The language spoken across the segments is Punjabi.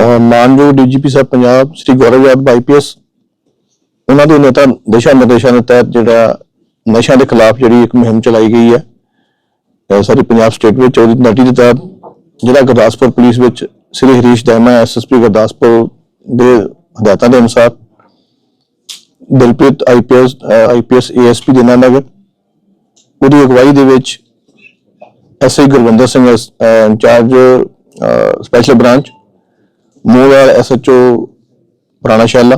ਅਹ ਮਾਨਯੋਗ ਡੀਜੀਪੀ ਸਾਹਿਬ ਪੰਜਾਬ, ਸ੍ਰੀ ਗੌਰਵ ਯਾਦਵ ਆਈਪੀਐਸ ਉਹਨਾਂ ਦੇ ਨੇਤਾ, ਦਿਸ਼ਾ ਨਿਰਦੇਸ਼ਾਂ ਦੇ ਤਹਿਤ ਜਿਹੜਾ ਨਸ਼ਿਆਂ ਦੇ ਖਿਲਾਫ ਜਿਹੜੀ ਇੱਕ ਮੁਹਿੰਮ ਚਲਾਈ ਗਈ ਹੈ ਸਾਰੀ ਪੰਜਾਬ ਸਟੇਟ ਵਿੱਚ, ਉਹਦੀ ਨਟੀ ਦੇ ਤਹਿਤ ਜਿਹੜਾ ਗੁਰਦਾਸਪੁਰ ਪੁਲਿਸ ਵਿੱਚ ਸ੍ਰੀ ਹਰੀਸ਼ ਦੈਮਾ ਐਸਐਸਪੀ ਗੁਰਦਾਸਪੁਰ ਦੇ ਹਦਾਇਤਾਂ ਦੇ ਅਨੁਸਾਰ ਦਿਲਪ੍ਰੀਤ ਆਈਪੀਐਸ ਆਈਪੀਐਸ ਏਐਸਪੀ ਨਗਰ, ਉਹਦੀ ਅਗਵਾਈ ਦੇ ਵਿੱਚ SI Gurvinder Singh in charge special branch ਮੋਵਾਲ SHO Purana Shaila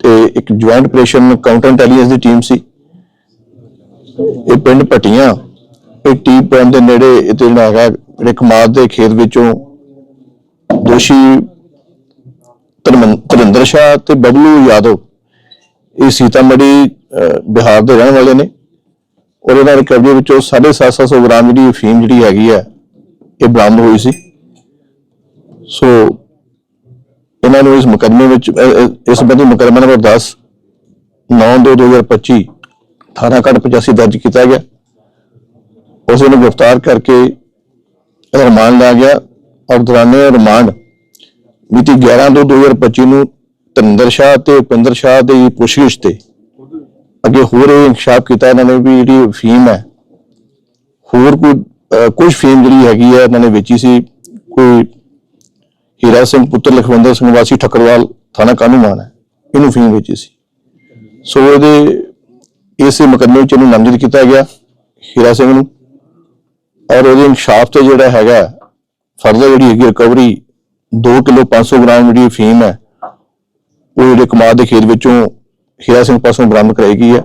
ਤੇ ਇੱਕ ਜੁਆਇੰਟ ਆਪਰੇਸ਼ਨ ਕਾਊਂਟਰ ਇੰਟੈਲੀਜੈਂਸ ਦੀ ਟੀਮ ਸੀ। ਇਹ ਪਿੰਡ ਪਟੀਆਂ ਇਹ ਟੀ ਪੁਆਇੰਟ ਦੇ ਨੇੜੇ ਇਹ ਤੇ ਜਿਹੜਾ ਹੈਗਾ ਜਿਹੜੇ ਕਮਾਦ ਦੇ ਖੇਤ ਵਿੱਚੋਂ ਦੋਸ਼ੀ ਧਰਮਨ- ਧਰਿੰਦਰ ਸ਼ਾਹ ਤੇ ਬਬਲੂ ਯਾਦਵ, ਇਹ ਸੀਤਾਮੜੀ ਬਿਹਾਰ ਦੇ ਰਹਿਣ ਵਾਲੇ ਨੇ। ਔਰ ਇਹਨਾਂ ਦੇ ਕਬਜ਼ੇ ਵਿੱਚੋਂ 750 ਗ੍ਰਾਮ ਜਿਹੜੀ ਅਫੀਮ ਜਿਹੜੀ ਹੈਗੀ ਹੈ, ਇਹ ਬਰਾਮਦ ਹੋਈ ਸੀ। ਸੋ ਇਹਨਾਂ ਨੂੰ ਇਸ ਮੁਕੱਦਮੇ ਵਿੱਚ ਇਸ ਸੰਬੰਧੀ ਮੁਕੱਦਮਾ ਨੰਬਰ 10 9/2/2025 ਥਾਣਾ ਘੱਟ 85 ਦਰਜ ਕੀਤਾ ਗਿਆ। ਉਸ ਨੂੰ ਗ੍ਰਿਫਤਾਰ ਕਰਕੇ ਰਿਮਾਂਡ ਲਿਆ ਗਿਆ ਔਰ ਦੌਰਾਨੇ ਰਿਮਾਂਡ ਮਿਤੀ 11/2/2025 ਨੂੰ ਤਰਿੰਦਰ ਸ਼ਾਹ ਤੇ ਉਪਿੰਦਰ ਸ਼ਾਹ ਦੀ ਪੁੱਛਗਿੱਛ ਤੇ ਅੱਗੇ ਹੋਰ ਇਹ ਇਨਕਸ਼ਾਫ ਕੀਤਾ। ਇਹਨਾਂ ਨੇ ਵੀ ਜਿਹੜੀ ਫੀਮ ਹੈ ਹੋਰ ਕੋਈ ਅਹ, ਕੁਝ ਫੀਮ ਜਿਹੜੀ ਹੈਗੀ ਹੈ ਇਹਨਾਂ ਨੇ ਵੇਚੀ ਸੀ ਕੋਈ ਹੀਰਾ ਸਿੰਘ, ਪੁੱਤਰ ਲਖਵਿੰਦਰ ਸਿੰਘ ਵਾਸੀ ਠੱਕਰਵਾਲ ਥਾਣਾ ਕਾਨੂੰਮਾਨ ਹੈ। ਇਹਨੂੰ ਫੀਮ ਵੇਚੀ ਸੀ। ਸੋ ਇਹਦੇ, ਇਸੇ ਮੁਕੱਦਮੇ ਵਿੱਚ ਇਹਨੂੰ ਨਾਮਜ਼ਦ ਕੀਤਾ ਗਿਆ, ਹੀਰਾ ਸਿੰਘ ਨੂੰ। ਔਰ ਉਹਦੇ ਇਨਸ਼ਾਫ ਤੇ ਜਿਹੜਾ ਹੈਗਾ ਫਰਦਰ ਜਿਹੜੀ ਹੈਗੀ ਰਿਕਵਰੀ 2 ਕਿਲੋ 500 ਗ੍ਰਾਮ ਜਿਹੜੀ ਫੀਮ ਹੈ, ਉਹ ਜਿਹੜੇ ਕਮਾਦ ਦੇ ਖੇਤ ਵਿੱਚੋਂ ਹੀਰਾ ਸਿੰਘ ਪਾਸੋਂ ਬਰਾਮਦ ਕਰਾਈ ਗਈ ਹੈ।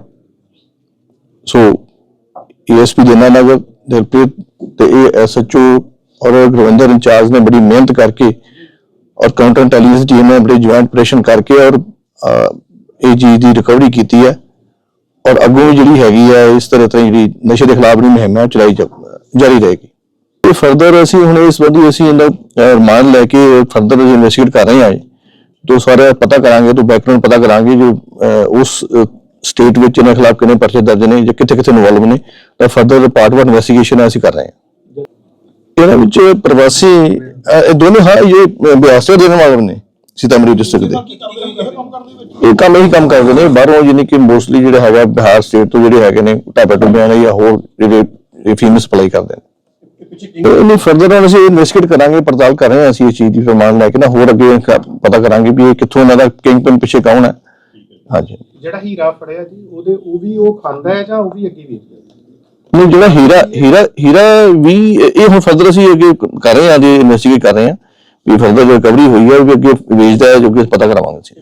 ਸੋ ਏਐਸਪੀ ਨਗਰ ਦਿਲਪ੍ਰੀਤ ਤੇ ਇਹ ਐਸਐਚਓ ਔਰ ਗੁਰਵਿੰਦਰ ਇੰਚਾਰਜ ਨੇ ਬੜੀ ਮਿਹਨਤ ਕਰਕੇ ਔਰ ਕਾਊਂਟਰ ਇੰਟੈਲੀਜੈਂਸ ਟੀਮ ਨੇ ਬੜੀ ਜੁਆਇੰਟ ਆਪਰੇਸ਼ਨ ਕਰਕੇ ਔਰ ਇਹ ਚੀਜ਼ ਦੀ ਰਿਕਵਰੀ ਕੀਤੀ ਹੈ। ਔਰ ਅੱਗੋਂ ਵੀ ਜਿਹੜੀ ਹੈਗੀ ਹੈ, ਇਸ ਤਰ੍ਹਾਂ ਤਰ੍ਹਾਂ ਜਿਹੜੀ ਨਸ਼ੇ ਦੇ ਖਿਲਾਫ ਜਿਹੜੀ ਮੁਹਿੰਮ ਹੈ ਉਹ ਚਲਾਈ ਜਾ- ਜਾਰੀ ਰਹੇਗੀ। ਇਹ ਫਰਦਰ ਅਸੀਂ ਹੁਣ ਇਸ ਸੰਬੰਧੀ ਅਸੀਂ ਇਹਦਾ ਰਿਮਾਂਡ ਲੈ ਕੇ ਫਰਦਰ ਇਨਵੈਸਟੀਗੇਟ ਕਰ ਰਹੇ ਹਾਂ ਜੀ। ਜੋ ਸਾਰੇ ਪਤਾ ਕਰਾਂਗੇ, ਤੋਂ ਬੈਕਗ੍ਰਾਉਂਡ ਪਤਾ ਕਰਾਂਗੇ ਜੋ ਉਸ ਸਟੇਟ ਵਿੱਚ ਇਹਨਾਂ ਖਿਲਾਫ ਕਿੰਨੇ ਪਰਚੇ ਦਰਜ ਨੇ ਜਾਂ ਕਿੱਥੇ ਕਿੱਥੇ ਇਨਵੋਲਵ ਨੇ। ਤਾਂ ਫਰਦਰ ਪਾਰਟ 1 ਇਨਵੈਸਟੀਗੇਸ਼ਨ ਅਸੀਂ ਕਰ ਰਹੇ ਹਾਂ। ਇਹਨਾਂ ਵਿੱਚ ਪ੍ਰਵਾਸੀ ਅਹ, ਇਹ ਦੋਨੋਂ ਹਾਂ ਇਹ ਬਿਆਸ ਦੇ ਰਹਿਣ ਵਾਲੇ ਨੇ ਸੀਤਾਮढ़ी ਡਿਸਟ੍ਰਿਕਟ ਦੇ। ਇਹ ਕੰਮ ਇਹੀ ਕੰਮ ਕਰਦੇ ਨੇ ਬਾਹਰੋਂ ਯਾਨੀ ਕਿ ਮੋਸਟਲੀ ਜਿਹੜਾ ਹੈਗਾ ਬਿਹਾਰ ਸਟੇਟ ਤੋਂ ਜਿਹੜੇ ਹੈਗੇ ਨੇ ਢਾਬਾ ਟੁੱਬਿਆਂ ਨੇ ਜਾਂ ਹੋਰ ਜਿਹੜੇ ਫੀਮਸ ਸਪਲਾਈ ਕਰਦੇ ਨੇ। ਤੇ ਇਹਨੂੰ ਫਰਦਰ ਹੁਣ ਅਸੀਂ ਇਨਵੈਸਟੀਗੇਟ ਕਰਾਂਗੇ ਪੜਤਾਲ ਕਰ ਰਹੇ ਹਾਂ ਅਸੀਂ ਇਸ ਚੀਜ਼ ਦੀ ਫਰਮਾਨ ਲੈ ਕੇ ਨਾ ਹੋਰ ਅੱਗੇ ਕ- ਪਤਾ ਕਰਾਂਗੇ ਵੀ ਇਹ ਕਿੱਥੋਂ ਇਹਨਾਂ ਦਾ ਕਿੰਗ ਪਿਨ ਪਿੱਛੇ ਕੌਣ ਹੈ। ਹਾਂਜੀ। ਜਿਹੜਾ ਹੀਰਾ ਫੜਿਆ ਜੀ ਉਹਦੇ ਉਹ ਵੀ ਉਹ ਖਾਂਦਾ ਹੈ ਜਾਂ ਉਹ ਵੀ ਅੱਗੇ ਵੇਚਦਾ ਹੈ? ਨਹੀਂ, ਜਿਹੜਾ ਹੀਰਾ ਹੀਰਾ ਹੀਰਾ ਵੀ ਇਹ ਹੁਣ ਫਰਦਰ ਅਸੀਂ ਅੱਗੇ ਕਰ ਰਹੇ ਹਾਂ ਜੇ ਇਨਵੈਸਟੀਗੇਟ ਕਰ ਰਹੇ ਹਾਂ ਵੀ ਫਰਦਰ ਜੋ ਰਿਕਵਰੀ ਹੋਈ ਹੈ, ਉਹ ਵੀ ਅੱਗੇ ਵੇਚਦਾ ਹੈ, ਜੋ ਕਿ ਪਤਾ ਕਰਾਵਾਂਗੇ ਅਸੀਂ।